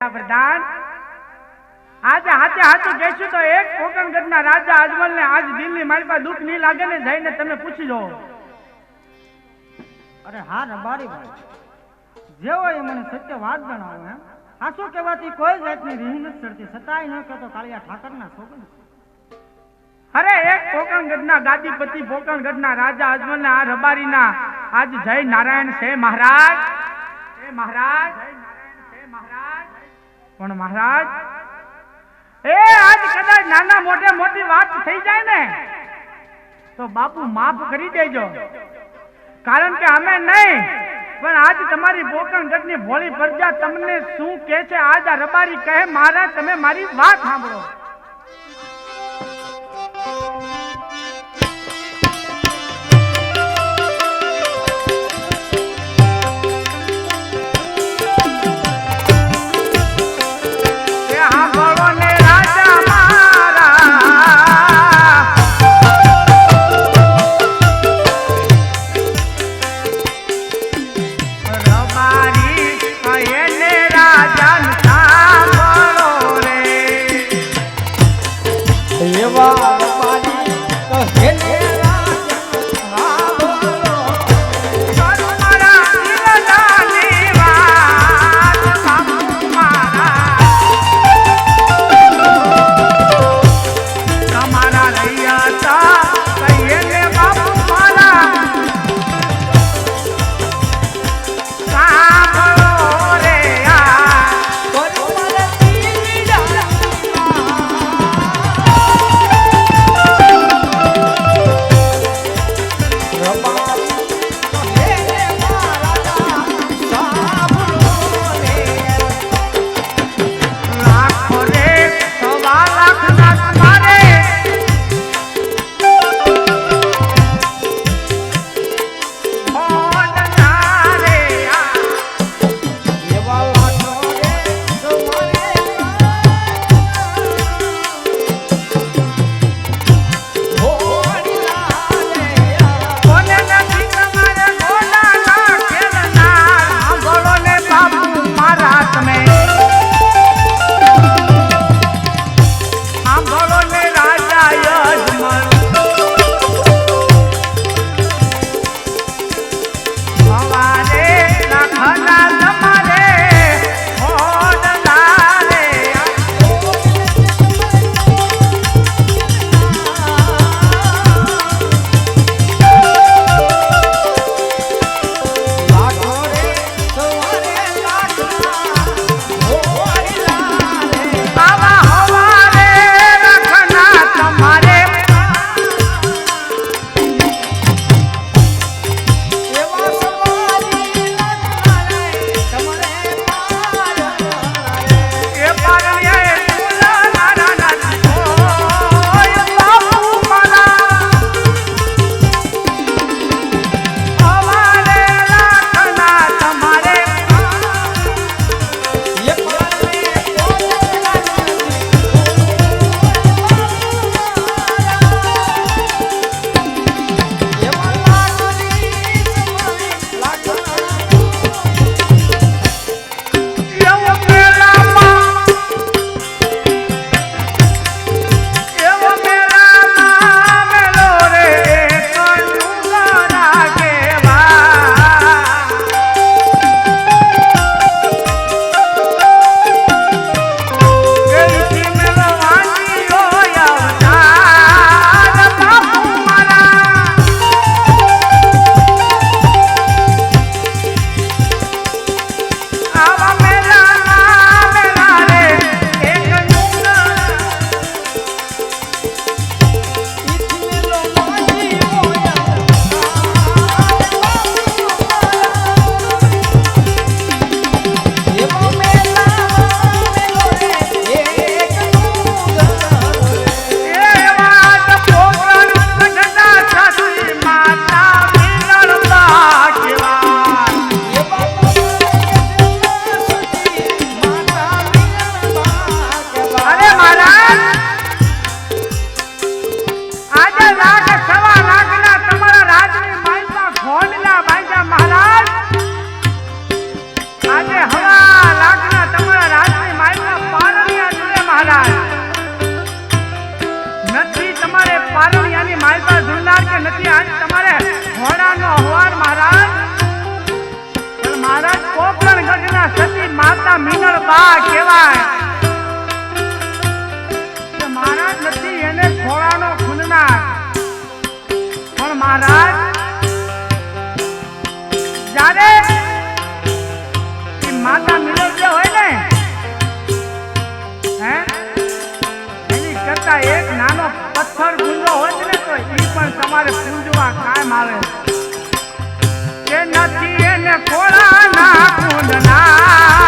પ્રધાન આજે હાથે હાથું કહેશું તો એક કોકણગઢના રાજા અજમલને આજ દિલ્હી મારી પાસે દુઃખ નહીં લાગે ને જઈને તમે પૂછી જો અરે હા રબારી ભાઈ, જેવો એ મને સત્ય વાત જણાવો એમ. સાચું કહેવાથી કોઈ જાતની રીહ નથી ચડતી? સતાય ન કહેતો કાળિયા ઠાકરના સોગંદ છે. અરે એક કોકણગઢના ગાદીપતિ કોકણગઢના રાજા અજમલને આ રબારીના આજ જય નારાયણ છે મહારાજ. છે મહારાજ. પણ મહારાજ, એ આજ કદાચ નાના મોટે મોટી વાત થઈ જાય ને, તો બાપુ માફ કરી દેજો. કારણ કે અમે નહીં, પણ આજ તમારી પોકણગઢની ભોળી પ્રજા તમને શું કહે છે, આજ આ રબારી કહે, મહારાજ, તમે મારી વાત સાંભળો. ah. નથી. આજ તમારે ઘોડાનો અહવાર મહારાજ. મહારાજ કોકરણ ગઢના સતી માતા મિનળ બા કહેવાય. મહારાજ નથી, એને ઘોડાનો ખૂનનાર. પણ મહારાજ, જ્યારે માતા મિનળ જે હોય ને, હે, એની કરતા એક નાનો પથ્થર ગુંજો પણ તમારે પૂંજવા કામ આવે. કે નથી એને ખોળાના ખૂંદનાર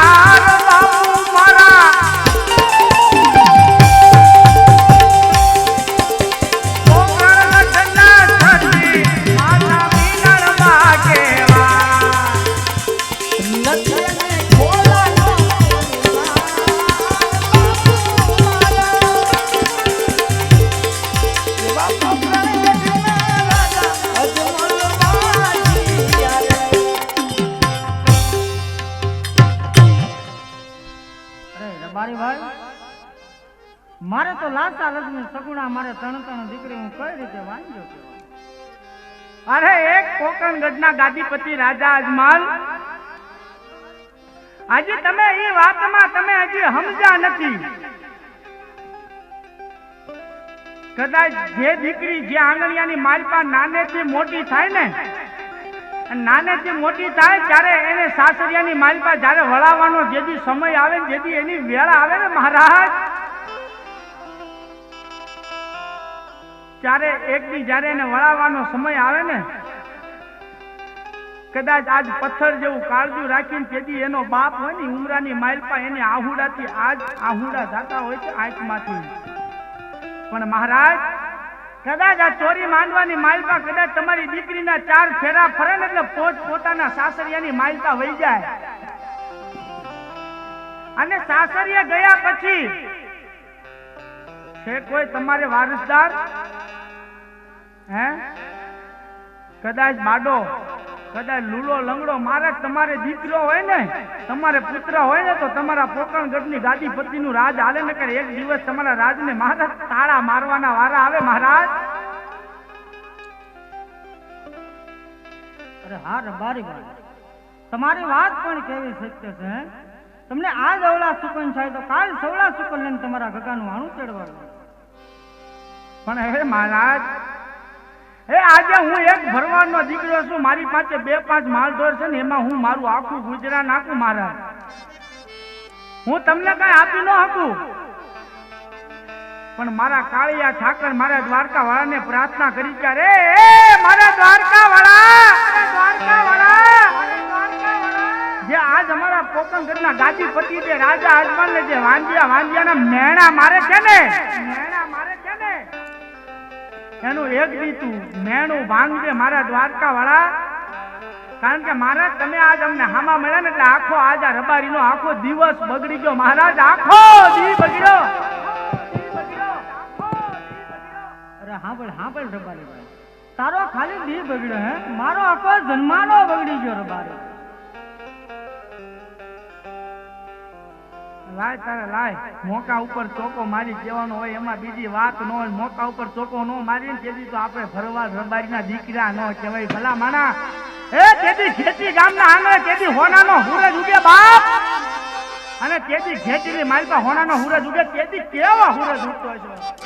મારે તો લાસા લગ્ન સગુણા મારે ત્રણ ત્રણ દીકરી હું કઈ રીતે વાંચ્યો અરે એક કોકણગઢના ગાદીપતિ રાજા અજમાલ. આજે તમે એ વાતમાં તમે હજી સમજ્યા નથી. કદાચ જે દીકરી જે આંગણિયાની માલપા નાનેથી મોટી થાય ને નાનેથી મોટી થાય ત્યારે એને સાસરિયાની માલપા જ્યારે વળાવવાનો જેથી સમય આવે જેથી એની વેળા આવે ને મહારાજ ત્યારે એક દી જ્યારે એને વળાવવાનો સમય આવે ને, કદાચ આજ પથ્થર જેવું કાળજું રાખીને તેથી એનો બાપ હોય ને, ઉમરાની માઇલપા એને આહુડાથી આજ આહુડા જાતા હોય છે આંખમાંથી. પણ મહારાજ, કદાચ આ ચોરી માંડવાની માઇલપા કદાચ તમારી દીકરીના ચાર ફેરા ફરે ને એટલે પોત પોતાના સાસરિયાની માઇલતા વહી જાય. અને સાસરિયા ગયા પછી, છે કોઈ તમારે વારસદાર? કદાચ બાડો, કદાચ લૂલો લંગડો, મારે તમારે દીકરો હોય ને, તમારે પુત્ર હોય ને, તો તમારા પોકણગઢની ગાદી પતિનું રાજ હાલે ને કરે. એક દિવસ તમારા રાજને મહારાજ તાળા મારવાના વારા આવે, મહારાજ? અરે હા રબારી તમારી વાત પણ કેવી સત્ય છે તમને આજ અવળા સુકન થાય તો કાલ સવળા સુકન લઈને તમારા ગગાનું આણું ચડવાનું પણ હવે, મહારાજ હે, આજે હું એક ભરવાડનો દીકરો છું, મારી પાસે બે પાંચ માલઢોર છે ને, એમાં હું મારું આખું ગુજરાત નાખું મારા. હું તમને કઈ આપી ન હતું પણ મારા કાળિયા ઠાકર મારા દ્વારકા વાળાને પ્રાર્થના કરી કે રે મારા દ્વારકા વાળા દ્વારકા વાળા જે આજ અમારા પોકણગઢના ગાદીપતિ જે રાજા અજમલ ને જે વાંજિયા વાંજિયાના મેણા મારે છે ને એનું એક દીતું મેણું ભાંગજે મારા દ્વારકા વાળા કારણ કે મહારાજ, તમે આજ અમને હામા મળ્યા ને એટલે આખો આજ આ રબારીનો આખો દિવસ બગડી ગયો. મહારાજ, આખો દી બગડ્યો. અરે હા ભાઈ રબારી ભાઈ તારો ખાલી દી બગડ્યો હે. મારો આખો જન્માનો બગડી ગયો રબારી લાય, તારે લાય. મોકા ઉપર ચોકો મારી કહેવાનો હોય, એમાં બીજી વાત ન હોય. મોકા ઉપર ચોકો ન મારી તેથી તો આપણે ફરવા રબારીના દીકરા ન કહેવાય. ભલા માણા. એ, તેથી ખેતી ગામના આંગણે, તેથી હોનાનો હુરજ ઉગે બાપ. અને તેથી ખેતીની માલપા હોનાનો હુરજ ઉગે, તેથી કેવો હુરજ ઉગતો છે